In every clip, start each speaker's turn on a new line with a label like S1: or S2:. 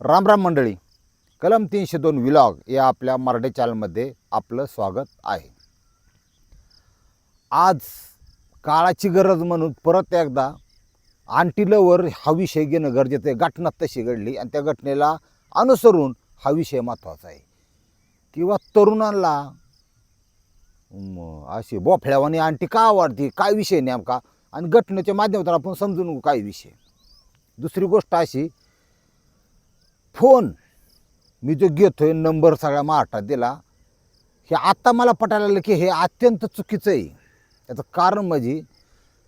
S1: राम राम मंडळी. कलम तीनशे दोन विलॉग या आपल्या मराठी चॅनलमध्ये आपलं स्वागत आहे. आज काळाची गरज म्हणून परत एकदा आंटीलवर हा विषय घेणं गरजेचं आहे. घटना तशी घडली आणि त्या घटनेला अनुसरून हा विषय महत्त्वाचा आहे. किंवा तरुणांना अशी बोफळ्यावानी आंटी का आवडते? काय विषय नेमका? आणि घटनेच्या माध्यमातून आपण समजून काय विषय. दुसरी गोष्ट अशी फोन. मी जो घेतोय नंबर सगळ्या माठात दिला. हे आत्ता मला पटायला लागलं की हे अत्यंत चुकीचं आहे. याचं कारण म्हणजे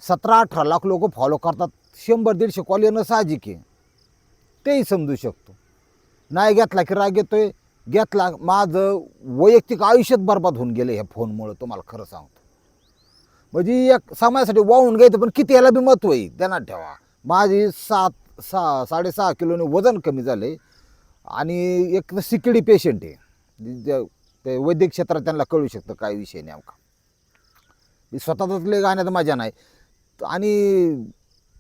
S1: सतरा अठरा लाख लोक फॉलो करतात. शंभर दीडशे कॉल येणं साहजिक आहे. तेही समजू शकतो. नाही घेतला की राग येतोय. घेतला माझं वैयक्तिक आयुष्यात बरबाद होऊन गेलं ह्या फोनमुळं तुम्हाला खरं सांगतो. म्हणजे एक समाजासाठी वाहून घ्यायचं पण किती याला बी महत्त्व आहे? त्यांना ठेवा. माझी सात सहा साडेसहा किलोने वजन कमी झाले आणि एक तर सिकिडी पेशंट आहे. ते वैद्यक क्षेत्रात त्यांना कळू शकतं काय विषय नेमका. मी स्वतःच लय गाण्यात मजा नाही. आणि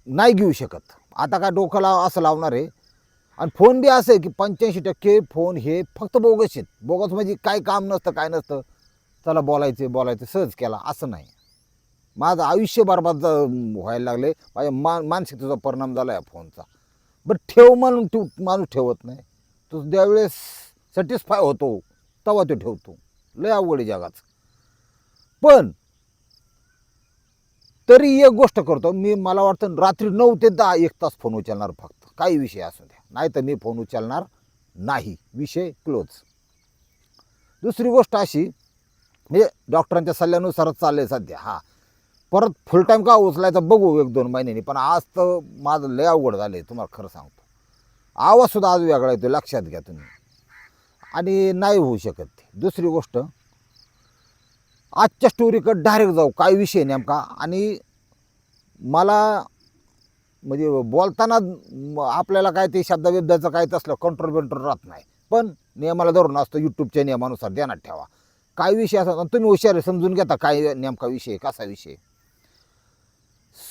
S1: नाही घेऊ शकत. आता काय डोक्याला असं लावणार आहे. आणि फोन बी असं आहे की पंच्याऐंशी टक्के फोन हे फक्त बोगस आहेत. बोगस म्हणजे काय काम नसतं काय नसतं. चला बोलायचं बोलायचं सहज केला. असं नाही. माझं आयुष्य बरबाद व्हायला लागले माझ्या मान मानसिकतेचा परिणाम झाला या फोनचा. बट ठेव म्हणून ठेव माणूस ठेवत नाही. तो ज्यावेळेस सॅटिस्फाय होतो तेव्हा तो ठेवतो. लय आवड आहे जगाचं. पण तरी एक गोष्ट करतो मी मला वाटतं रात्री नऊ ते दहा एक तास फोन उचलणार फक्त. काही विषय असू द्या. नाही तर मी फोन उचलणार नाही. विषय क्लोज दुसरी गोष्ट अशी म्हणजे डॉक्टरांच्या सल्ल्यानुसारच चाललं आहे सध्या. हां. परत फुल टाईम का उचलायचं बघू एक दोन महिन्यांनी. पण आज तर माझं लय अवघड झालं आहे तुम्हाला खरं सांगतो. आवाजसुद्धा आज वेगळा येतो लक्षात घ्या तुम्ही. आणि नाही होऊ शकत ते. दुसरी गोष्ट आजच्या स्टोरीकडे डायरेक्ट जाऊ काय विषय नेमका? आणि मला म्हणजे बोलताना आपल्याला काय ते शब्दविद्याचं काय तसलं कंट्रोल बिंट्रोल राहत नाही. पण नियमाला धरून असतं यूट्यूबच्या नियमानुसार ध्यानात ठेवा. काय विषय असा तुम्ही हुशार समजून घेता काय नेमका विषय कसा विषय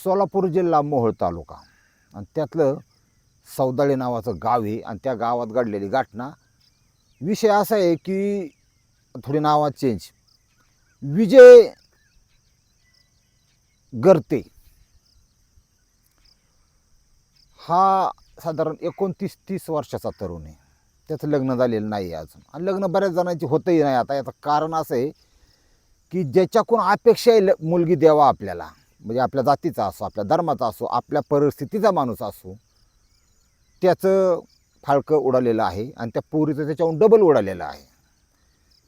S1: सोलापूर जिल्हा मोहोळ तालुका. आणि त्यातलं सौदाळे नावाचं गाव आहे आणि त्या गावात घडलेली घटना. विषय असा आहे की थोडी नावात चेंज विजय गर्ते. हा साधारण एकोणतीस तीस वर्षाचा तरुण आहे. त्याचं लग्न झालेलं नाही आहे अजून. आणि लग्न बऱ्याच जणांची होतही नाही आता. याचं कारण असं आहे की ज्याच्याकडून अपेक्षा आहे मुलगी द्यावा आपल्याला. म्हणजे आपल्या जातीचा असो आपल्या धर्माचा असो आपल्या परिस्थितीचा माणूस असो त्याचं फाळकं उडालेलं आहे आणि त्या पोरीचं त्याच्याहून डबल उडालेलं आहे.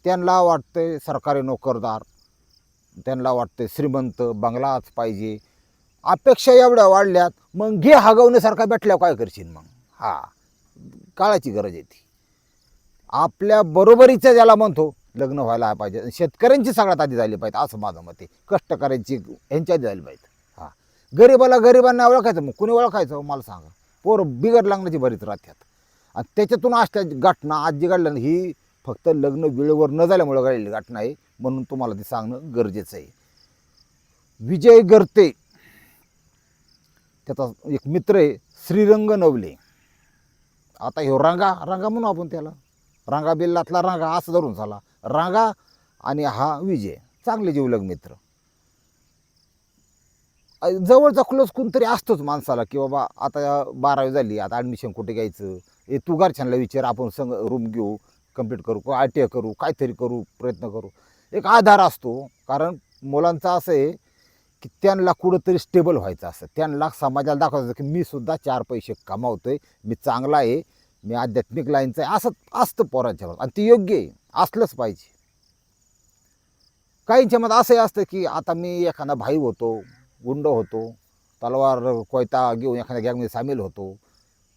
S1: त्यांना वाटतंय सरकारी नोकरदार त्यांना वाटतंय श्रीमंत बंगलाच पाहिजे. अपेक्षा एवढ्या वाढल्यात मग घे हगवण्यासारखा भेटल्यावर काय करशील मग? हा काळाची गरज आहे ती. आपल्या बरोबरीचं ज्याला म्हणतो लग्न व्हायला पाहिजे. आणि शेतकऱ्यांची सगळ्यात आधी झाली पाहिजे असं माझं मत आहे. कष्टकऱ्यांची ह्यांच्या आधी झाली पाहिजे. हां. गरिबाला गरिबांना ओळखायचं मग कुणी ओळखायचं? मला सांगा. पोर बिघड लागण्याची बरीच राहतात. आणि त्याच्यातून असल्या घटना आज जी घडल्या ही फक्त लग्न वेळेवर न झाल्यामुळे घडलेली घटना आहे म्हणून तुम्हाला ते सांगणं गरजेचं आहे. विजय गर्ते त्याचा एक मित्र आहे श्रीरंग नवले. आता ह्यो रांगा रांगा म्हणू आपण त्याला. रांगा बिल्लातला रांगा असं धरून झाला. रांगा आणि हा विजय. चांगले जीवलग मित्र. जवळचा क्लोज कोणतरी असतोच माणसाला की बाबा आता बारावी झाली आता ॲडमिशन कुठे घ्यायचं? हे तू घरच्यांना विचार आपण संग रूम घेऊ कंप्लीट करू आय टी आय करू काहीतरी करू प्रयत्न करू. एक आधार असतो कारण मुलांचं असं आहे की त्यांना कुठंतरी स्टेबल व्हायचं असतं. त्यांना समाजाला दाखवायचं की मी सुद्धा चार पैसे कमावतो आहे मी चांगला आहे मी आध्यात्मिक लाईनचं आहे. असं असतं पोरांच्या आणि ते योग्य आहे असलंच पाहिजे. काहींच्या मत असंही असतं की आता मी एखादा भाई होतो गुंड होतो तलवार कोयता घेऊन एखाद्या गॅगमध्ये सामील होतो.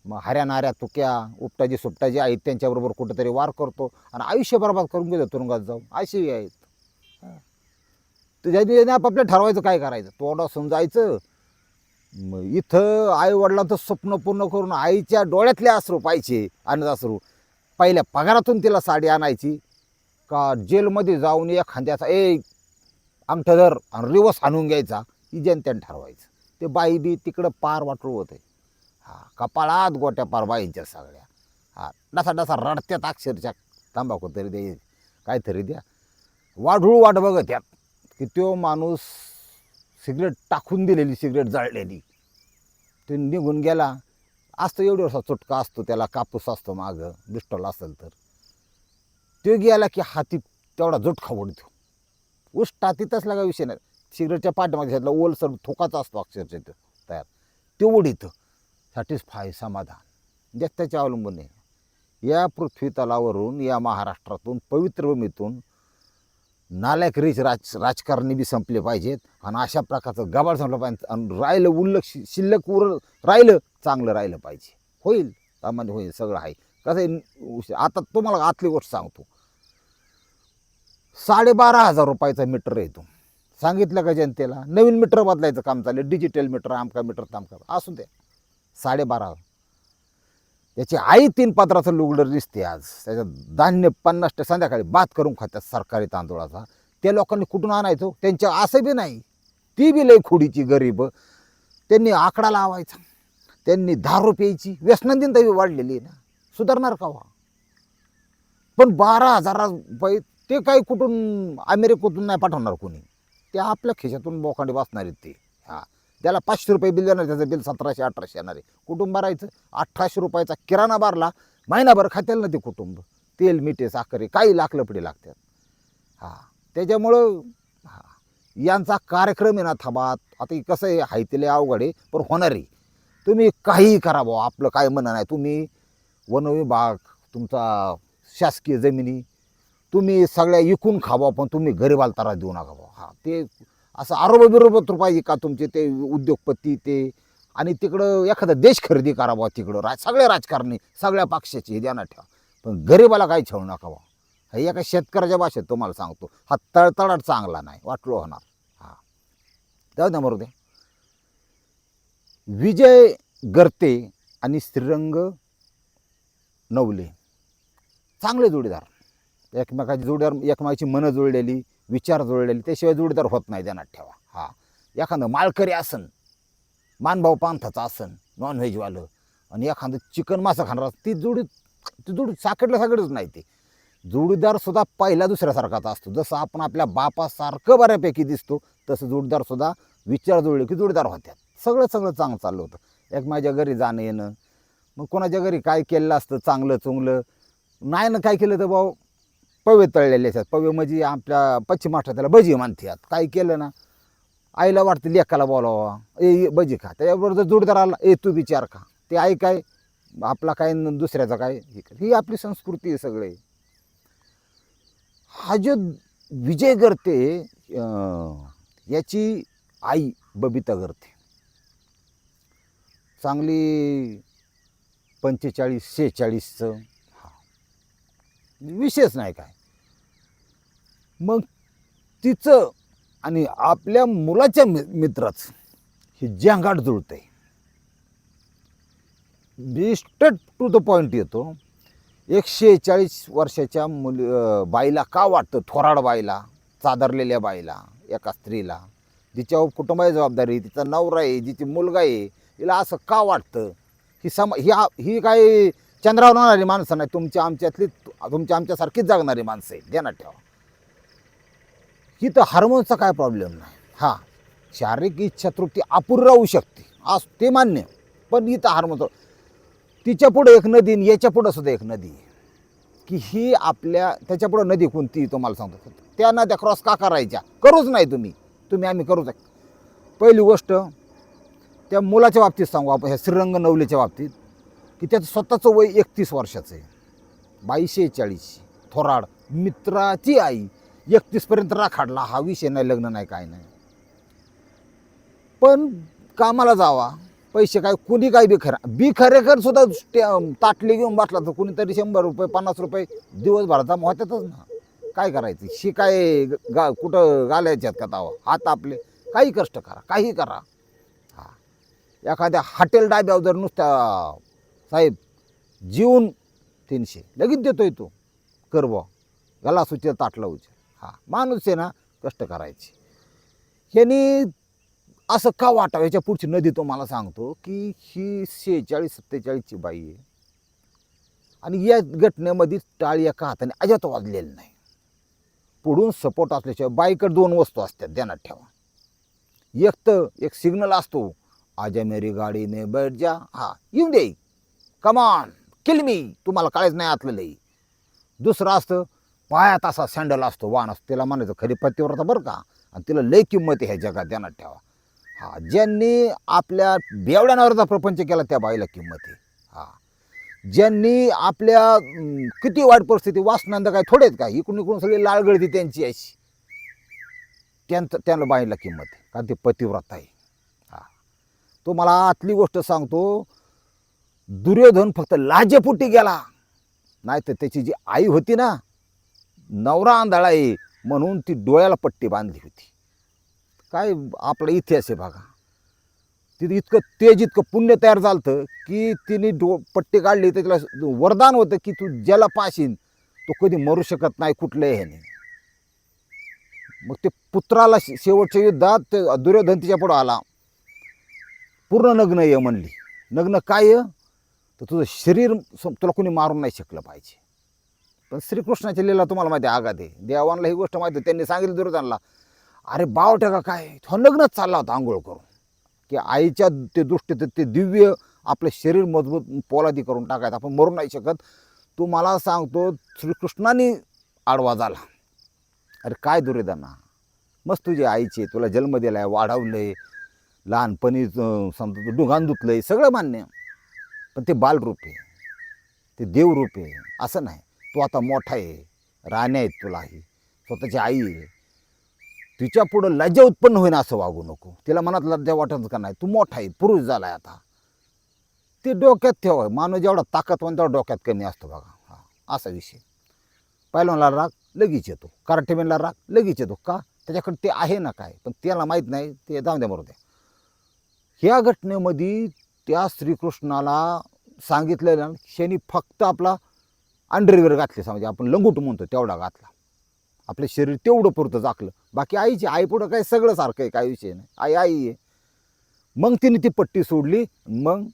S1: मग हऱ्यानाऱ्या तुक्या उपटाजी सुपटाजी आहेत त्यांच्याबरोबर कुठंतरी वार करतो आणि आयुष्य बरबाद करून घेतो तुरुंगात जाऊन. अशी आहेत. हां. तर ठरवायचं काय करायचं? तोंडा समजायचं मग इथं आई वडिलांचं स्वप्न पूर्ण करून आईच्या डोळ्यातले अश्रू पाहिजे आणि अश्रू. पहिल्या पगारातून तिला साडी आणायची. का जेलमध्ये जाऊन एखाद्याचा ए अंगठधर आणि रिवर्स आणून घ्यायचा. ही जनतेने ठरवायचं. ते बाई बी तिकडं पार वाटू होते. हा कपाळात गोट्या पार बाईंच्या सगळ्या. हा डसा डसा रडत्यात अक्षरशः. तंबाखू तरी दे काहीतरी द्या. वाढूळ वाट बघत त्यात की तो माणूस सिगरेट टाकून दिलेली सिगरेट जाळलेली. ते निघून गेला. असतो एवढी वर्षा चुटका असतो त्याला कापूस असतो मागं बिस्टॉल असेल तर. तो गेला की हाती तेवढा जुटखा उडतो. उष्टा तिथंच लागा विषय नाही. सिगरेटच्या पाठीमागे घेतला ओलसर थोकाचा असतो अक्षरशः तो तयार. ते इथं. सॅटिस्फाय समाधान. जे अवलंबून आहे. या पृथ्वी तलावरून या महाराष्ट्रातून पवित्र भूमीतून नालायक रीच राज राजकारणी बी संपले पाहिजेत. आणि अशा प्रकारचं गबाळ संपलं पाहिजे. आणि राहिलं उल्लक शि- शिल्लक उर राहिलं चांगलं राहिलं पाहिजे. होईल. सामान्य होईल. सगळं आहे. कसं आहे आता तुम्हाला आतली गोष्ट सांगतो. साडेबारा हजार रुपयाचा मीटर येतो सांगितलं का जनतेला? नवीन मीटर बदलायचं काम चाललं डिजिटल मीटर आमका मीटर तामका असू द्या साडेबारा. त्याची आई तीन पात्राचं लुगडं दिसते आज. त्याच्यात धान्य पन्नास टक्के संध्याकाळी बात करून खात्यात सरकारी तांदूळाचा. त्या लोकांनी कुठून आणायचो? त्यांच्या असं बी नाही. ती बी लई खोडीची गरीब. त्यांनी आकडा लावायचा. त्यांनी दारू प्यायची व्यसनंदिन तरी वाढलेली आहे ना. सुधारणार का वा पण बारा हजार रुपये ते काही कुठून अमेरिकेतून नाही पाठवणार कोणी. ते आपल्या खिशातून बोखांडे बसणार आहेत ते. हां. त्याला पाचशे रुपये बिल देणार त्याचं बिल सतराशे अठराशे येणार आहे. कुटुंब राहायचं अठराशे रुपयाचा किराणा भरला महिनाभर खात्याला ना ते कुटुंब. तेल मिठे साखरे काही लाकलं पिढे लागतात. हां. त्याच्यामुळं हां. यांचा कार्यक्रम आहे ना थबात आता हे कसं आहे हायतीले अवघड आहे पण होणार आहे. तुम्ही काहीही करा भाऊ आपलं काय म्हणणं नाही. तुम्ही वनविभाग तुमचा शासकीय जमिनी तुम्ही सगळ्या इकून खावा पण तुम्ही गरिबाला तारा देऊ नका भाऊ हा ते असं आरोप बिरोबत पाहिजे का तुमचे ते उद्योगपती ते? आणि तिकडं एखादा देश खरेदी करा बा तिकडं. राज सगळे राजकारणी सगळ्या पक्षाचे हे ध्यानात ठेवा. पण गरिबाला काही ठेवू नका बा हे एका शेतकऱ्याच्या भाषेत तुम्हाला सांगतो. हा तळतळाट चांगला नाही वाटलो होणार. हा. जाऊ द्या मरू दे विजय गर्ते आणि श्रीरंग नवले. चांगले जोडीदार. एकमेकाची जोडीदार एकमेकाची मनं जुळलेली विचार जुळलेली त्याशिवाय जोडीदार होत नाही ध्यानात ठेवा. हा. एखादं माळकरी आसन मानभाव पांथाचं आसन नॉनव्हेजवालं आणि एखादं चिकन मासा खाणार ती जोडी ती जोडी साकडलं साकडच नाही ते. जोडीदार सुद्धा दुसऱ्यासारखाच दुसऱ्यासारखाचा असतो. जसं आपण आपल्या बापासारखं बऱ्यापैकी दिसतो तसं जोडीदारसुद्धा विचार जुळले की जोडीदार होत्यात. सगळं सगळं चांगलं चाललं होतं. एक माझ्या घरी जाणं येणं मग कोणाच्या घरी काय केलेलं असतं चांगलं चुंगलं नाही ना काय केलं तर भाऊ पवे तळलेले असतात. पवे म्हणजे आपल्या पश्चिम महाराष्ट्रात त्याला भजी म्हणतात. काय केलं ना? आईला वाटतं लेखाला बोलावा. ए भजी खा. त्याच्याबरोबर जर जोडीदार आला ए तू विचार खा. ते आई काय? आपला काय न दुसऱ्याचा काय? हे ही आपली संस्कृती आहे सगळे. हा जो विजय करते अं, याची आई बबिता करते चांगली पंचेचाळीस शेहेचाळीसचं विशेष नाही काय. मग तिचं आणि आपल्या मुलाच्या मि मित्राचं हे जंगाट जुळतंय. स्ट्रेट टू द पॉईंट येतो. एकशे चाळीस वर्षाच्या मुली बाईला का वाटतं थोराड बाईला चादरलेल्या बाईला एका स्त्रीला? जिच्यावर कुटुंबाची जबाबदारी तिचा नवरा आहे जिची मुलगा आहे हिला असं का वाटतं? ही सम ही ही काही चंद्रावर होणारी माणसं नाही. तुमच्या आमच्यातली तुमच्या आमच्यासारखीच जगणारी माणसं आहे ध्यानात ठेवा. ही तर हार्मोनचा काय प्रॉब्लेम नाही. हा शारीरिक इच्छा तृप्ती अपुरी राहू शकते. आज ते मान्य पण इथं हार्मोन तिच्या पुढं एक नदी आणि याच्या पुढं सुद्धा एक नदी आहे. की ही आपल्या त्याच्या पुढं नदी कोणती तुम्हाला सांगतो त्या नद्या क्रॉस का करायच्या? करूच नाही तुम्ही. तुम्ही आम्ही करूच आहे. पहिली गोष्ट त्या मुलाच्या बाबतीत सांगू आपण. ह्या श्रीरंग नवलेच्या बाबतीत. की त्याचं स्वतःचं वय एकतीस वर्षाचं आहे. बाईशे चाळीस थोराड मित्राची आई एकतीसपर्यंत राखाडला. हा विषय नाही लग्न नाही काय नाही. पण कामाला जावा. पैसे काय कुणी काय बी खरा बी खरेखर सुद्धा ताटली घेऊन बसला तर कुणीतरी शंभर रुपये पन्नास रुपये दिवसभराचा होत्यातच ना. काय करायचं? शी काय गा कुठं घालायच्यात का तावा? हात आपले. काही कष्ट करा काही करा. हा. एखाद्या हॉटेल डाब्यावर जर नुसत्या साहेब जीवन तीनशे. लगेच देतोय तो. कर बुवा. गला सुचे ताटला उचल. हा माणूस आहे ना कष्ट करायचे. ह्यानी असं का वाटावं? याच्या पुढची नदी तो मला सांगतो की ही शेहेचाळीस सत्तेचाळीसची बाई आहे. आणि या घटनेमध्ये टाळी एका हाताने अजात वाजलेलं नाही. पुढून सपोर्ट असल्याशिवाय बाईकडे दोन वस्तू असतात ध्यानात ठेवा. एक तर एक सिग्नल असतो आजा मेरी गाडी बैठ जा. हा येऊन दे कमान किल मी तुम्हाला काळेच नाही आतलं लई. दुसरं असतं पायात असा सँडल असतो वाण असतो. त्याला म्हणायचं खरी पतिव्रता बरं का? आणि तिला लय किंमत आहे ह्या जगात ध्यानात ठेवा. हा ज्यांनी आपल्या बेवड्यानावरचा प्रपंच केला त्या बाईला किंमत आहे. हा. ज्यांनी आपल्या किती वाईट परिस्थिती वासनांद काय थोडेच काय इकडून इकडून सगळी लाळगळती त्यांची अशी. त्यांचं त्यांना बाईला किंमत आहे कारण ते पतिव्रता आहे. हा. तो मला आतली गोष्ट सांगतो दुर्योधन फक्त लाजेपोटी गेला. नाही तर त्याची जी आई होती ना नवरा आंधळा आहे म्हणून ती डोळ्याला पट्टी बांधली होती. काय आपला इतिहास आहे बघा. तिथं इतकं तेज इतकं पुण्य तयार झालं की तिने डो पट्टी काढली तर तिला वरदान होतं की तू ज्याला पाशीन तो कधी मरू शकत नाही कुठल्याही ह्याने. मग ते पुत्राला शेवटच्या युद्धात ते दुर्योधन तिच्या पुढं आला. पूर्ण नग्न ये म्हणली. नग्न काय तर तुझं शरीर सम- तुला कोणी मारून नाही शकलं पाहिजे. पण श्रीकृष्णाच्या लीला तुम्हाला माहिती आहे आगात देवानला देवांना ही गोष्ट माहिती आहे. त्यांनी सांगितलं दुर्योधनला अरे बाव का काय? तो नग्नच चालला होता आंघोळ करून. की आईच्या ते दृष्टीत ते दिव्य आपलं शरीर मजबूत पोलादी करून टाकायचं आपण मरू नाही शकत. तू मला सांगतो श्रीकृष्णाने आडवा झाला. अरे काय दुर्योधना? मस्त तुझी आईची तुला जन्म दिला आहे वाढवलं आहे लहानपणी समजा तू डुंगान आहे सगळं मान्य पण ते बालरूप आहे. ते देवरूप आहे. असं नाही. तू आता मोठा आहे. राण्या आहेत तुलाही स्वतःची आई आहे. तिच्या पुढं लज्जा उत्पन्न होईन असं वागू नको. तिला मनात लज्जा वाटत का नाही? तू मोठा आहे. पुरुष झाला आहे आता. ते डोक्यात ठेवा. माणूस जेवढा ताकदवान तेवढा डोक्यात कमी असतो बघा. हा. असा विषय. पहिलवानला राग लगेच येतो. कराटेमेनला राग लगेच येतो. का? त्याच्याकडे ते आहे ना काय? पण त्याला माहीत नाही. ते जाऊ द्या मरू द्या. ह्या घटनेमध्ये त्या श्रीकृष्णाला सांगितलेलं क्षणी शनी फक्त आपला अंडरवेअर घातले समजा आपण लंगूट म्हणतो तेवढा घातला. आपलं शरीर तेवढं पुरतं झाकलं. बाकी आईची आई पुढं काय सगळं सारखं आहे काय विषय नाही. आई आई आहे. मग तिने ती पट्टी सोडली मग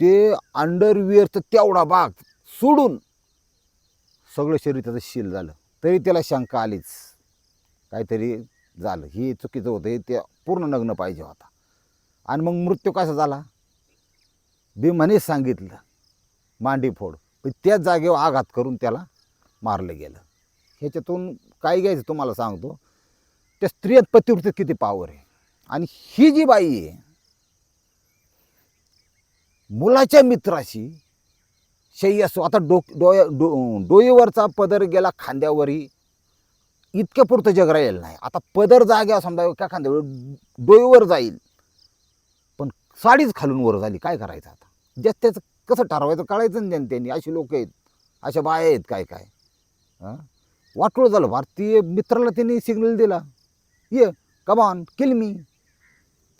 S1: ते अंडरवेअरचं तेवढा भाग सोडून सगळं शरीर त्याचं शील झालं. तरी त्याला शंका आलीच. काहीतरी झालं. हे चुकीचं होतं. हे ते पूर्ण नग्न पाहिजे होता. आणि मग मृत्यू कसा झाला? भीमाने सांगितलं मांडी फोड. पण त्याच जागेवर आघात करून त्याला मारलं गेलं. ह्याच्यातून काय घ्यायचं तुम्हाला सांगतो? त्या स्त्रियत पतिवृत्तीत किती पावर आहे? आणि ही जी बाई आहे मुलाच्या मित्राशी शय्य असो आता डोक डोया डो डोईवरचा पदर गेला खांद्यावरी इतक्या पुरतं जग राहिलेलं नाही. आता पदर जाग्या समजा एका खांद्यावर डोईवर जाईल. साडीच खालून वर झाली. काय करायचं आता? ज्यात त्याचं कसं ठरवायचं कळायचं ना त्यांनी अशी लोक आहेत. अशा बाया आहेत काय काय. हां? वाटोळ झालं. भारतीय मित्राला त्यांनी सिग्नल दिला. ये कमान किल मी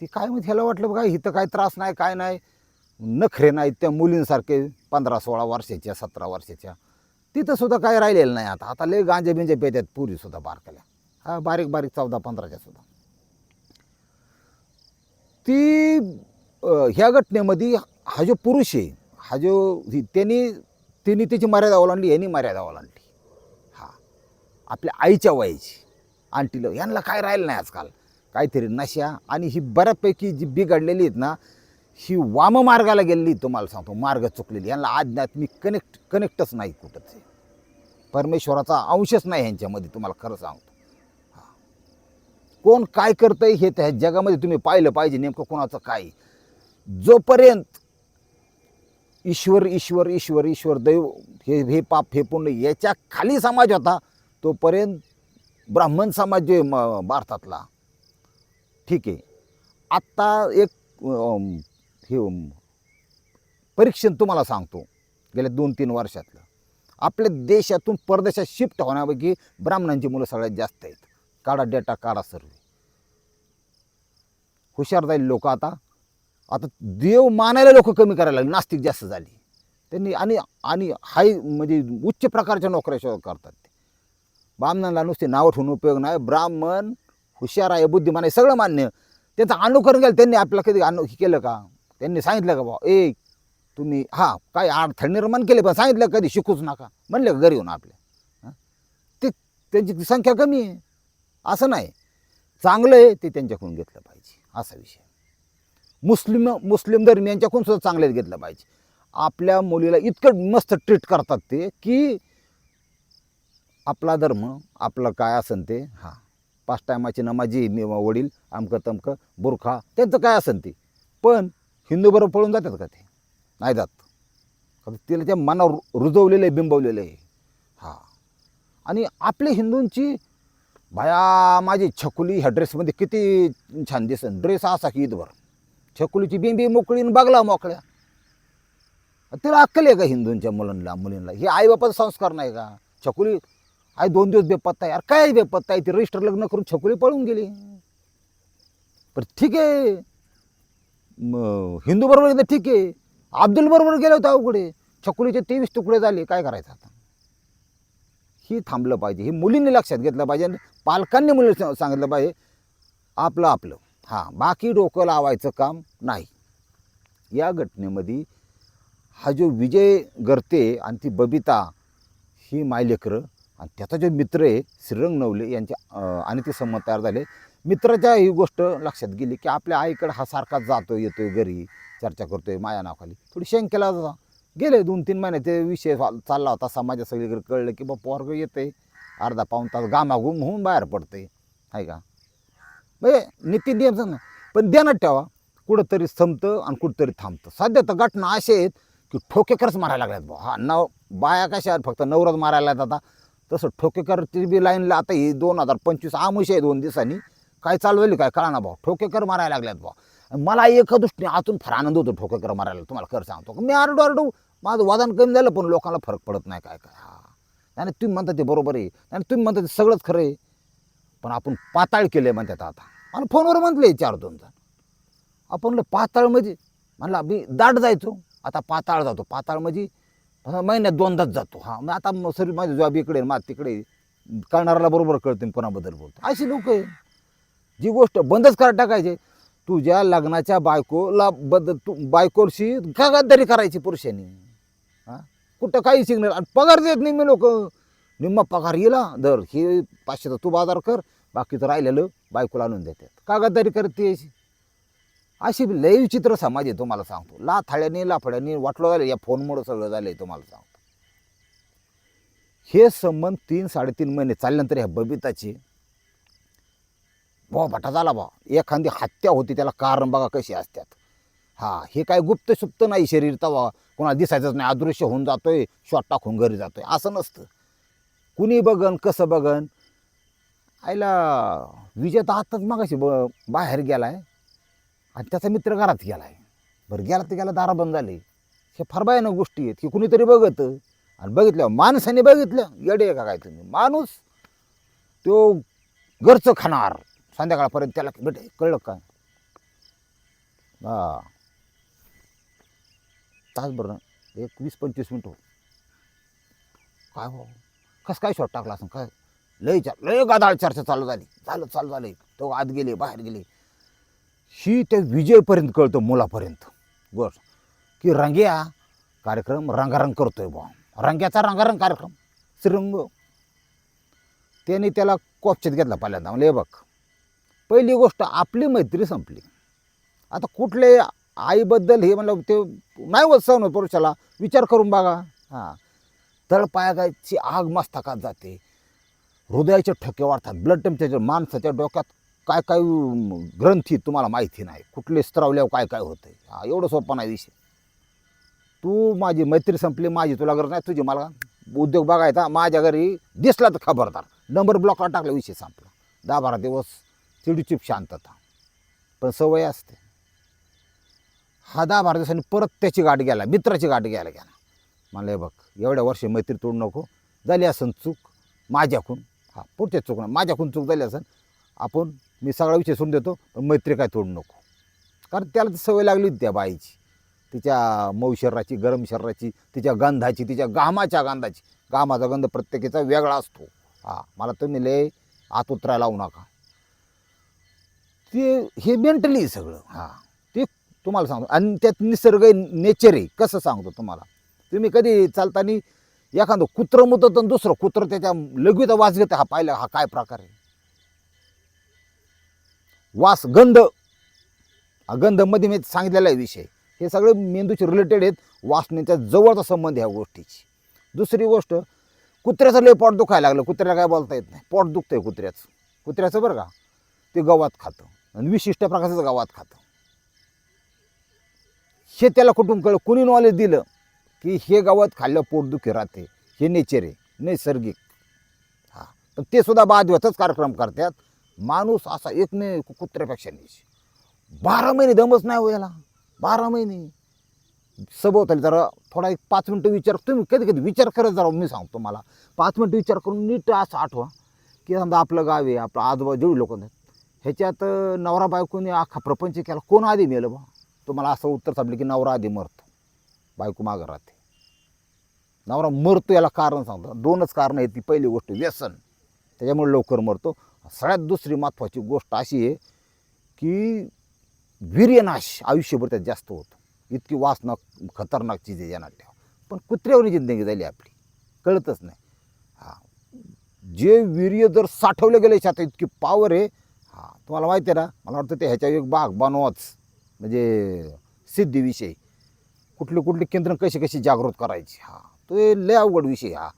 S1: ती काय मग ह्याला वाटलं काय इथं काय त्रास नाही काय नाही. नखरे नाहीत त्या मुलींसारखे पंधरा सोळा वर्षाच्या सतरा वर्षाच्या. तिथं सुद्धा काय राहिलेलं नाही आता. आता लय गांजे बिंजे पेत्यात पुरी सुद्धा बारकाल्या हा बारीक बारीक चौदा पंधराच्या सुद्धा. ती ह्या घटनेमध्ये हा जो पुरुष आहे हा जो ही- त्यांनी त्यांनी त्याची मर्यादा ओलांडली यांनी मर्यादा ओलांडली. हा. आपल्या आईच्या वयाची आंटीला यांना काय राहिलं नाही आजकाल. काहीतरी नशा आणि ही बऱ्यापैकी जी बिघडलेली आहेत ना ही वाम मार्गाला गेलेली तुम्हाला सांगतो मार्ग चुकलेली. यांना आध्यात्मिक कनेक्ट कनेक्टच नाही कुठंच. परमेश्वराचा अंशच नाही ह्यांच्यामध्ये तुम्हाला खरं सांगतो. कोण काय करतंय हे त्या जगामध्ये तुम्ही पाहिलं पाहिजे नेमकं कोणाचं काय जोपर्यंत ईश्वर ईश्वर ईश्वर ईश्वर दैव हे हे पाप हे पुण्य याच्या खाली समाज होता तोपर्यंत ब्राह्मण समाज जो भारतातला ठीक आहे. आत्ता एक हे परीक्षण तुम्हाला सांगतो गेल्या दोन तीन वर्षातलं. आपल्या देशातून परदेशात शिफ्ट होण्यापैकी ब्राह्मणांची मुलं सगळ्यात जास्त आहेत. काढा डेटा काढा सर्व. हुशार जाईल लोक आता आता देव मानायला लोक कमी करायला लागले नास्तिक जास्त झाली. त्यांनी आणि आणि हाय म्हणजे उच्च प्रकारच्या नोकऱ्या शोध करतात ते. ब्राह्मणाला नुसते नावं ठेवून उपयोग नाही. ब्राह्मण हुशार आहे बुद्धिमान आहे सगळं मान्य. त्यांचं अनुकरण केलं त्यांनी आपल्याला कधी अनु केलं का? त्यांनी सांगितलं का बा ए तुम्ही हां काय अडथळे निर्माण केले पण सांगितलं कधी? शिकूच नका. म्हणले का घरी येऊन आपल्या. ते त्यांची संख्या कमी आहे. असं नाही. चांगलं आहे ते त्यांच्याकडून घेतलं पाहिजे. असा विषय. मुस्लिम मुस्लिम धर्मियांच्याकडून सुद्धा चांगल्यात घेतलं पाहिजे. आपल्या मुलीला इतकं मस्त ट्रीट करतात ते की आपला धर्म आपलं काय असन ते हां. पाच टायमाची नमाजी मी वडील अमकं तमकं बुरखा त्यांचं काय असन ते. पण हिंदू बरोबर पळून जातात का ते? नाही जात. तिला त्या मनावर रुजवलेलं आहे बिंबवलेलं आहे. हां. आणि आपल्या हिंदूंची भाया माझी छकुली ह्या ड्रेसमध्ये किती छान दिसन. ड्रेस असा की ईदभर छकुलीची बिंबी मोकळीन बगला मोकळ्या. तिला अक्कल आहे का हिंदूंच्या मुलांना मुलींना? हे आईबापाचा संस्कार नाही का? छकुली आई दोन दिवस बेपत्ता आहे. यार काय बेपत्ता आहे? ती रजिस्टर लग्न करून छकुली पळून गेली. पण ठीक आहे. हिंदू बरोबर गेलं ठीक आहे. अब्दुल बरोबर गेलं होतं अवघडे. छकुलीचे तेवीस तुकडे झाले. काय करायचं आता? ही थांबलं पाहिजे. हे मुलींनी लक्षात घेतलं पाहिजे. आणि पालकांनी मुलींना सांगितलं पाहिजे. आपलं आपलं. हां बाकी डोकं लावायचं काम नाही. या घटनेमध्ये हा जो विजय गर्ते आणि ती बबिता ही मायलेकरं आणि त्याचा जो मित्र आहे श्रीरंग नवले यांच्या आणि ते संमत तयार झाले. मित्राच्या ही गोष्ट लक्षात गेली की आपल्या आईकडं हा सारखा जातो येतोय घरी चर्चा करतोय माया नावाखाली. थोडी शंकेला जा. गेले दोन तीन महिने ते विषय चालला होता समाजा सगळीकडे कळलं की बा पोरग येते अर्धा पाऊन तास गामागुम होऊन बाहेर पडते आहे का? म्हणजे नीती नियम सांग पण ध्यानात ठेवा कुठंतरी संपतं आणि कुठंतरी थांबतं. सध्या तर घटना अशा आहेत की ठोकेकरच मारायला लागल्यात बुवा. हा नव बाया कशा आहेत फक्त नवराच मारायला आहेत आता. तसं ठोकेकरची बी लाईनला आता ही दोन हजार पंचवीस आमुष आहे दोन दिवसांनी. काय चालवली काय कळा ना भाऊ ठोकेकर मारायला लागल्यात भाऊ मला एका दृष्टीने आतून फार आनंद होतो ठोकेकर मारायला. तुम्हाला खरं सांगतो मी आरडू आरडू माझं वादन कमी झालं पण लोकांना फरक पडत नाही काय काय. हा. आणि तुम्ही म्हणता ते बरोबर आहे. आणि तुम्ही म्हणता ते सगळंच खरं आहे. पण आपण पाताळ केले म्हणतात आता. मला फोनवर म्हटलं चार दोन आपण म्हणलं पाताळ म्हणजे म्हणला मी दाट जायचो. आता पाताळ जातो. पाताळ म्हणजे महिन्यात दोनदाच जातो. हा मग आता सर माझी जॉब इकडे आहे, तिकडे करणाऱ्याला बरोबर कळते कोणाबद्दल बोलतो. अशी लोक आहे जी गोष्ट बंदच करा टाकायचे तुझ्या लग्नाच्या बायकोला बद्द तू बायकोशी का गद्दारी करायची पुरुषांनी. हां? कुठं काही सिग्नल आणि पगार देत नाही मी लोक. निम्मा पगार येला दर हे पाचशेचा तू बाजार कर. बाकीचं राहिलेलं बायकोला आणून देतात. का गद्दारी करते. अशी अशी लय विचित्र समाज आहे तुम्हाला सांगतो. लाथाळ्याने लाफड्याने वाटलं झालं या फोनमुळं सगळं झालं आहे तुम्हाला सांगतो. हे संबंध तीन साडेतीन महिने चालल्यानंतर ह्या बबिताची बा भटा झाला बा एखादी हत्या होती त्याला कारण बघा कशी असतात हा हे काय गुप्त सुप्त नाही शरीर तवा. कोणाला दिसायचंच नाही. अदृश्य होऊन जातोय शॉट टाकून घरी जातोय. असं नसतं. कुणी बघन कसं बघन? आईला विजय तर आत्ताच मागाशी ब बाहेर गेलाय. आणि त्याचा मित्र घरात गेला आहे बरं गेला तर गेला दारा बंद झाले. हे फार भयानक गोष्टी आहेत की कुणीतरी बघत आणि बघितलं माणसाने बघितलं. येडे का काय तुम्ही? माणूस तो घरचं खाणार. संध्याकाळपर्यंत त्याला भेट कळलं काय हा. तासभर ना एक वीस पंचवीस मिनटं. काय हो? भाऊ कसं काय शॉट टाकला असं काय? लय चा लय गादाळ चर्चा चालू झाली. झालं चालू झालं तो आत गेले बाहेर गेले. ही ते विजयपर्यंत कळतो मुलापर्यंत. गोष्ट की रंग्या कार्यक्रम रंगारंग करतोय बा रंग्याचा रंगारंग कार्यक्रम. श्रीरंग. त्याने त्याला कोपच्यात घेतला पहिल्यांदा. म्हणले बघ पहिली गोष्ट आपली मैत्री संपली. आता कुठले आईबद्दल हे म्हणलं ते नाही होत सहन पुरुषाला. विचार करून बघा. हां. तळपायाची आग मस्तकात जाते. हृदयाच्या ठोक्यावर अर्थात ब्लड टेम्परेचर माणसाच्या डोक्यात काय काय ग्रंथी तुम्हाला माहिती नाही कुठले स्त्रावल्यावर काय काय होतं हा एवढं सोपा नाही विषय. तू माझी मैत्री संपली माझी तुला गरज नाही तुझी मला उद्योग बघायचा माझ्या घरी दिसला तर खबरदार. नंबर ब्लॉकला टाकला विषय संपला. दहा बारा दिवस चिडचिप शांतता. पण सवय असते. हा दहा बारा दिवसांनी परत त्याची गाठ गेला मित्राची गाठ घ्यायला गेला. म्हणलं "हे बघ एवढ्या वर्षी मैत्री तोडू नको. झाली असन चूक माझ्याकून हा पुढच्या चूक नाही. चूक झाली असेल आपण मी सगळा विषय सोडून देतो पण मैत्री काय तोडू नको. कारण त्याला सवय लागली होती त्या बाईची. तिच्या मऊ शरीराची गरम शरीराची तिच्या गंधाची तिच्या घामाच्या गंधाची. घामाचा गंध प्रत्येकीचा वेगळा असतो. हा मला तुम्ही लय आत उतरायला लावू नका. ते हे मेंटली सगळं. हां ते तुम्हाला सांगतो. आणि त्यात निसर्ग नेचर आहे. कसं सांगतो तुम्हाला? तुम्ही कधी चालताना एखादं कुत्रं मुतं तर दुसरं कुत्रं त्याच्या लघवीत वास घेतं हा पाहिला हा काय प्रकार आहे? वास गंध. हा गंधमध्ये मी सांगितलेला आहे विषय. हे सगळे मेंदूचे रिलेटेड आहेत वासनेच्या जवळचा संबंध ह्या गोष्टीची. दुसरी गोष्ट कुत्र्याचं लय पोट दुखायला लागलं. कुत्र्याला काय बोलता येत नाही. पोट दुखतंय कुत्र्याचं. कुत्र्याचं बरं का? ते गवात खातं. आणि विशिष्ट प्रकारचं गवात खातं. हे त्याला कुठून कळलं? कुणी नॉलेज दिलं? की हे गावात खाल्लं पोटदुखी राहते. हे नेचर आहे नैसर्गिक. हां पण ते सुद्धा बादव्यातच कार्यक्रम करतात. माणूस असा एक नाही कुत्र्यापेक्षा नाही बारा महिने दमच नाही हो याला. बारा महिने. सभोवताली जरा थोडा एक पाच मिनटं विचार तुम्ही कधी कधी विचार करत जरा मी सांगतो मला पाच मिनटं विचार करून नीट असं आठवा. की समजा आपलं गाव आहे आपलं आजोबा जेवढी लोक ह्याच्यात नवरा बायकोने अख्खा प्रपंच केला. कोण आधी मेलं बा? तुम्हाला असं उत्तर सापडलं की नवरा आधी मरतो. बायको मागं राहते. नवरा मरतो याला कारण सांगतो. दोनच कारणं आहेत ती. पहिली गोष्ट व्यसन. त्याच्यामुळे लवकर मरतो. सगळ्यात दुसरी महत्त्वाची गोष्ट अशी आहे की वीर्यनाश आयुष्यभर त्यात जास्त होतो. इतकी वासना खतरनाक चीज आहे यांना ठेवा पण कुत्र्यावरी जिंदगी झाली आपली. कळतच नाही. हां. जे वीर्य जर साठवलं गेलं याच्यात इतकी पावर आहे. हां. तुम्हाला माहिती आहे ना मला वाटतं ते ह्याच्या एक बाग बनवाच. म्हणजे सिद्धीविषयी. कुठली कुठली केंद्र कशी कशी जागृत करायची? हां. तो हे लय अवघड विषय हा.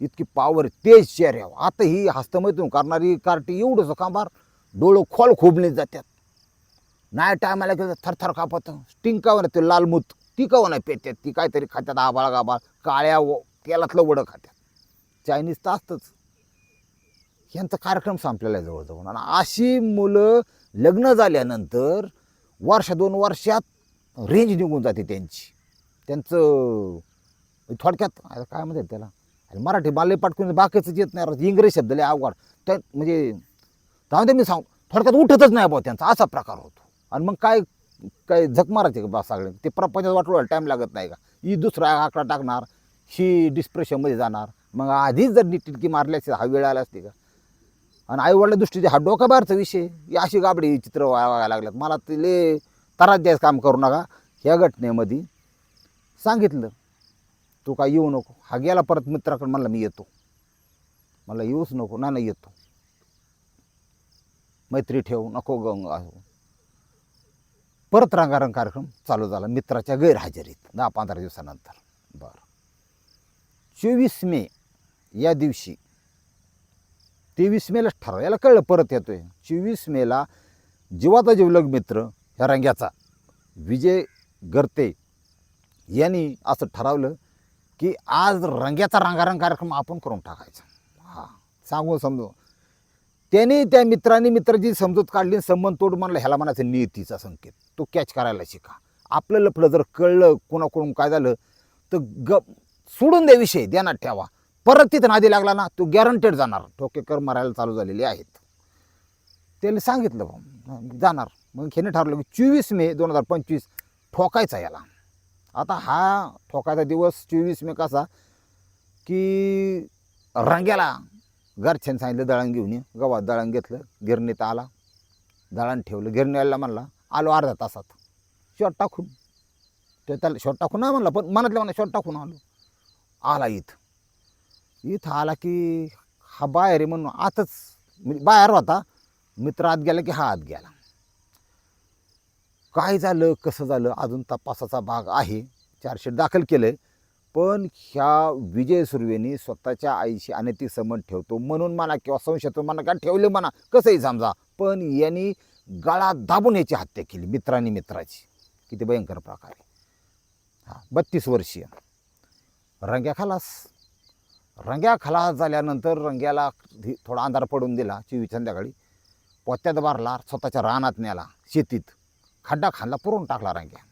S1: इतकी पावर तेज चेहरे आता ही हस्तमैथून करणारी कार्टी एवढंच कांबार डोळं खोल खोबले जातात नाही टायमाला गेलं थरथर कापत. स्टिंकावर ना ते लालमूत ती कावं नाही पेत्यात ती काहीतरी खात्यात आबाळ गाबाळ काळ्या व तेलातलं वडं खात्यात. चायनीज तर असतंच. यांचा कार्यक्रम संपलेला आहे जवळजवळ. आणि अशी मुलं लग्न झाल्यानंतर वर्ष दोन वर्षात रेंज निघून जाते त्यांची. त्यांचं थोडक्यात. आता काय म्हणतात त्याला? आणि मराठी माले पाटकून बाकीचं येत नाही राहत. इंग्रजी शब्द लय अवघड. त्या म्हणजे त्यामध्ये मी सांग. थोडक्यात उठतच नाही बा त्यांचा. असा प्रकार होतो. आणि मग काय काय झक मारायचे का बा सगळे? ते प्रपंचात वाटवायला टाईम लागत नाही का? ही दुसरा आकडा टाकणार ही डिस्प्रेशनमध्ये जाणार. मग आधीच जर टिटकी मारली असती हा वेळ आला असते का? आणि आईवडिला दृष्टीचे हा डोका बाहेरचा विषय. ही अशी गाबडी चित्र वागायला लागल्यात. मला तिले तरास द्यायचं काम करू नका. ह्या घटनेमध्ये सांगितलं. तू काय येऊ नको. हा गेला परत मित्राकडे म्हणला मी येतो. मला येऊच नको. ना नाही येतो. मैत्री ठेवू नको गंग. परत रंगारंग कार्यक्रम चालू झाला. मित्राच्या गैरहजेरीत दहा पंधरा दिवसानंतर. बरं. चोवीस मे या दिवशी तेवीस मेलाच ठरव याला कळलं परत येतोय. चोवीस मेला जीवाचा जीवलग मित्र ह्या रंग्याचा विजय गर्ते यांनी असं ठरवलं की आज रंग्याचा रंगारंग कार्यक्रम आपण करून टाकायचा. हा सांगू समजू त्याने त्या मित्राने मित्राची समजूत काढली संबंध तोड म्हणलं ह्याला म्हणायचं नियतीचा संकेत. तो कॅच करायला शिका. आपलं लफलं जर कळलं कोणाकडून काय झालं तर ग सोडून द्या विषय ध्यानात ठेवा. परत तिथं नादी लागला ना तो गॅरंटेड जाणार. ठोकेकर मारायला चालू झालेले आहेत. त्याला सांगितलं बा, जाणार. मग ह्याने ठरवलं की चोवीस मे दोन हजार पंचवीस ठोकायचा याला. आता हा ठोकायचा दिवस चोवीस मे कसा की रंग्याला घरच्यानं सांगितलं दळण घेऊन ये. गव्हात दळण घेतलं गिरणीत आला. दळण ठेवलं. गिरणीला म्हणला आलो अर्धा तासात. शॉट टाकून. ते त्याला शॉट टाकून नाही म्हणला पण मनातल्या म्हणा शॉट टाकून आलो. आला इथं. इथं आला की हा बाहेर आहे म्हणून आतच म्हणजे बाहेर होता. मित्र आत गेला की हा आत गेला. काय झालं कसं झालं अजून तपासाचा भाग आहे. चार्जशीट दाखल केलं आहे पण ह्या विजय सुर्वेने स्वतःच्या आईशी अनैतिक संबंध ठेवतो म्हणून म्हणा किंवा संशयातून म्हणा का ठेवले म्हणा कसंही समजा. पण यांनी गळा दाबून याची हत्या केली मित्रांनी मित्राची. किती भयंकर प्रकार आहे. हां बत्तीस वर्षीय. रंग्या खालास. रंग्या खलास झाल्यानंतर रंग्याला थोडा अंधार पडून दिला चिवी संध्याकाळी. पोत्यात बारला स्वतःच्या रानात नेला शेतीत. खड्डा खाल्ला पुरून टाकला रंग्या.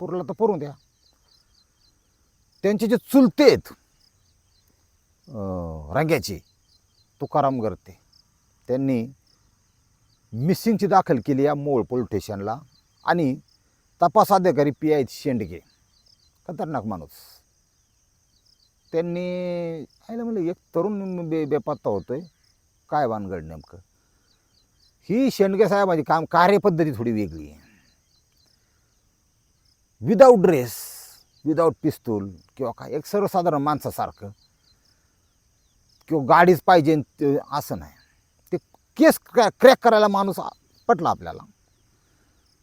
S1: पुरला तर पुरून द्या. त्यांचे जे चुलते आहेत रांग्याचे तुकाराम गर्ते त्यांनी मिसिंगची दाखल केली या मोळ पोलीस स्टेशनला आणि तपास अधिकारी पी आय शेंडगे. खतरनाक माणूस. त्यांनी आयला म्हणलं एक तरुण बे बेपत्ता होतोय. काय वानगड नेमकं? ही शेंडगे काम कार्यपद्धती थोडी वेगळी आहे. विदाऊट ड्रेस विदाऊट पिस्तूल किंवा काय एक सर्वसाधारण माणसासारखं किंवा गाडीच पाहिजे ते असं नाही. ते केस क्रॅ क्रॅक करायला माणूस पटला आपल्याला.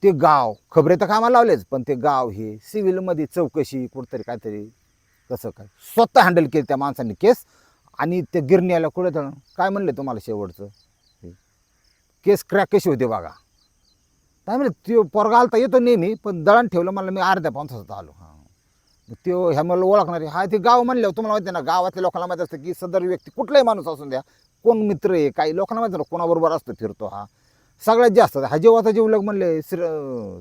S1: ते गाव खबरे तर कामाला लावलेच पण ते गाव हे सिव्हिलमध्ये चौकशी कुठंतरी काहीतरी कसं काय स्वतः हँडल केली त्या माणसाने केस आणि त्या गिरण्याला कुठे काय म्हणले तुम्हाला शेवटचं? केस क्रॅक कशी होते बघा. काय म्हणजे तो पोरगा आलता येतो नेहमी पण दळण ठेवलं मला मी अर्ध्या पाऊन आलो. हां. तो ह्या मला ओळखणारे हा ते गाव म्हणल्यावर तुम्हाला माहिती आहे ना गावातल्या लोकांना माहिती असतं की सदर व्यक्ती कुठलाही माणूस असून द्या कोण मित्र आहे काही लोकांना माहिती ना कोणाबरोबर असतो फिरतो हा. सगळ्यात जास्त हा जेव्हाचा जेवलग म्हणले श्री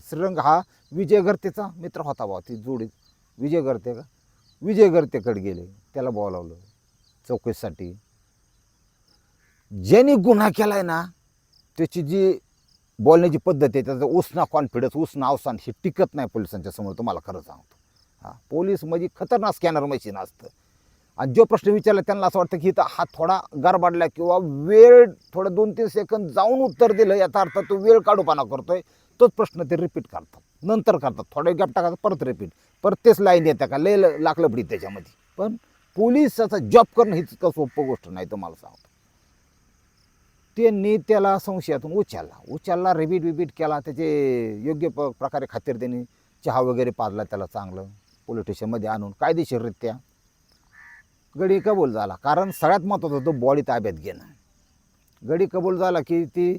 S1: श्रीरंग हा विजय गर्तेचा मित्र होता बा ती जोडीत विजय गर्ते का? विजय गर्तेकडे गेले त्याला बोलावलं चौकशीसाठी. ज्यांनी गुन्हा केला आहे ना त्याची जी बोलण्याची पद्धत आहे त्याचा उसना कॉन्फिडन्स उसना अवसान हे टिकत नाही पोलिसांच्या समोर तुम्हाला खरं सांगतो. हा पोलीस म्हणजे खतरनाक स्कॅनर मशीन असतं. आणि जो प्रश्न विचारला त्यांना असं वाटतं की इथं हा थोडा गरबाडला किंवा वेळ थोडं दोन तीन सेकंद जाऊन उत्तर दिलं याचा अर्थ तो वेळ काढूपाना करतोय तोच प्रश्न ते रिपीट करतात. नंतर करतात थोडा गॅप टाकतात परत रिपीट परत तेच लाईन येत्या का लय लाकलपडी त्याच्यामध्ये. पण पोलिसाचा जॉब करणं हीच इतकं सोपं गोष्ट नाही तुम्हाला सांगतो. त्यांनी त्याला संशयातून उचलला. उचलला रिबीट बिबीट केला. त्याचे योग्य प प्रकारे खातीर त्यांनी चहा वगैरे पाजला त्याला चांगलं पोलीस स्टेशनमध्ये आणून. कायदेशीररित्या. गडी कबूल झाला. कारण सगळ्यात महत्त्वाचं होतं बॉडी ताब्यात घेणं. गडी कबूल झाला की ती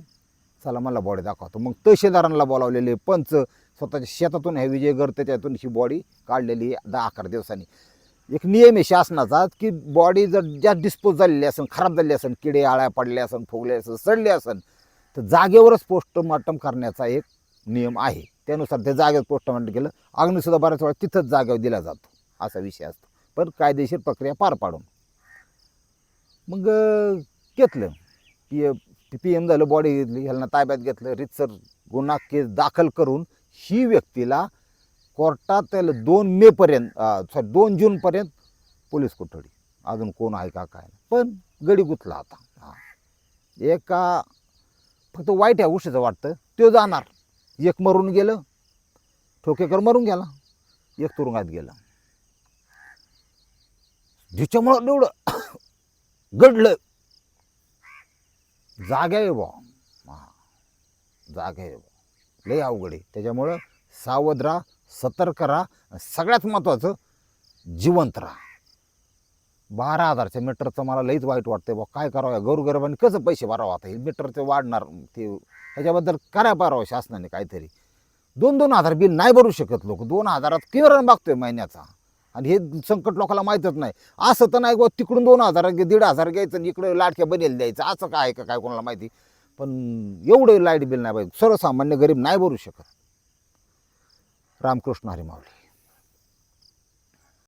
S1: चला मला बॉडी दाखवतो. मग तहसीलदारांना बोलावलेले पंच स्वतःच्या शेतातून हे विजय गर त्याच्यातून ही बॉडी काढलेली आहे दहा अकरा दिवसांनी. एक नियम आहे शासनाचा की बॉडी जर ज्या डिस्पोज झालेली असेल खराब झाली असेल किडे आळ्या पडल्या असेल फुगले असेल सडले असेल तर जागेवरच पोस्टमॉर्टम करण्याचा एक नियम आहे. त्यानुसार त्या जागेवर पोस्टमॉर्टम केलं अग्निसुद्धा बऱ्याच वेळा तिथंच जागेवर दिला जातो असा विषय असतो. पण कायदेशीर प्रक्रिया पार पाडून. मग घेतलं. पी पी एम झालं बॉडी घेतली ह्याला ताब्यात घेतलं रितसर गुन्हा केस दाखल करून ही व्यक्तीला कोर्टात दोन दोन मेपर्यंत सॉरी दोन जूनपर्यंत पोलीस कोठडी. अजून कोण आहे का काय पण गडी गुतला आता. हा. एका फक्त वाईट आहे उशीचं वाटतं. तो जाणार. एक मरून गेलं. ठोकेकर मरून गेला. एक तुरुंगात गेला. जिच्यामुळं एवढं घडलं. जागा आहे बा हा. जागा आहे बा लय अवघड आहे. त्याच्यामुळं सावध राहा सतर्क राहा. सगळ्यात महत्त्वाचं जिवंत राहा. बारा हजारच्या मीटरचं मला लईच वाईट वाटतंय बा काय करावं? या गौरगरिबांनी कसं पैसे भरावं आता? हे मीटरचं वाढणार ते ह्याच्याबद्दल करा भरावं शासनाने काहीतरी. दोन दोन हजार बिल नाही भरू शकत लोक. दोन हजारात किरण मागतोय महिन्याचा. आणि हे संकट लोकांना माहीतच नाही. असं तर नाही बा तिकडून दोन हजार घे- दीड हजार घ्यायचं आणि इकडे लाटक्या बनेल द्यायचं. असं काय का? काय कोणाला माहिती? पण एवढं लाइट बिल नाही पाहिजे. सर्वसामान्य गरीब नाही भरू शकत. रामकृष्ण हरी माऊली.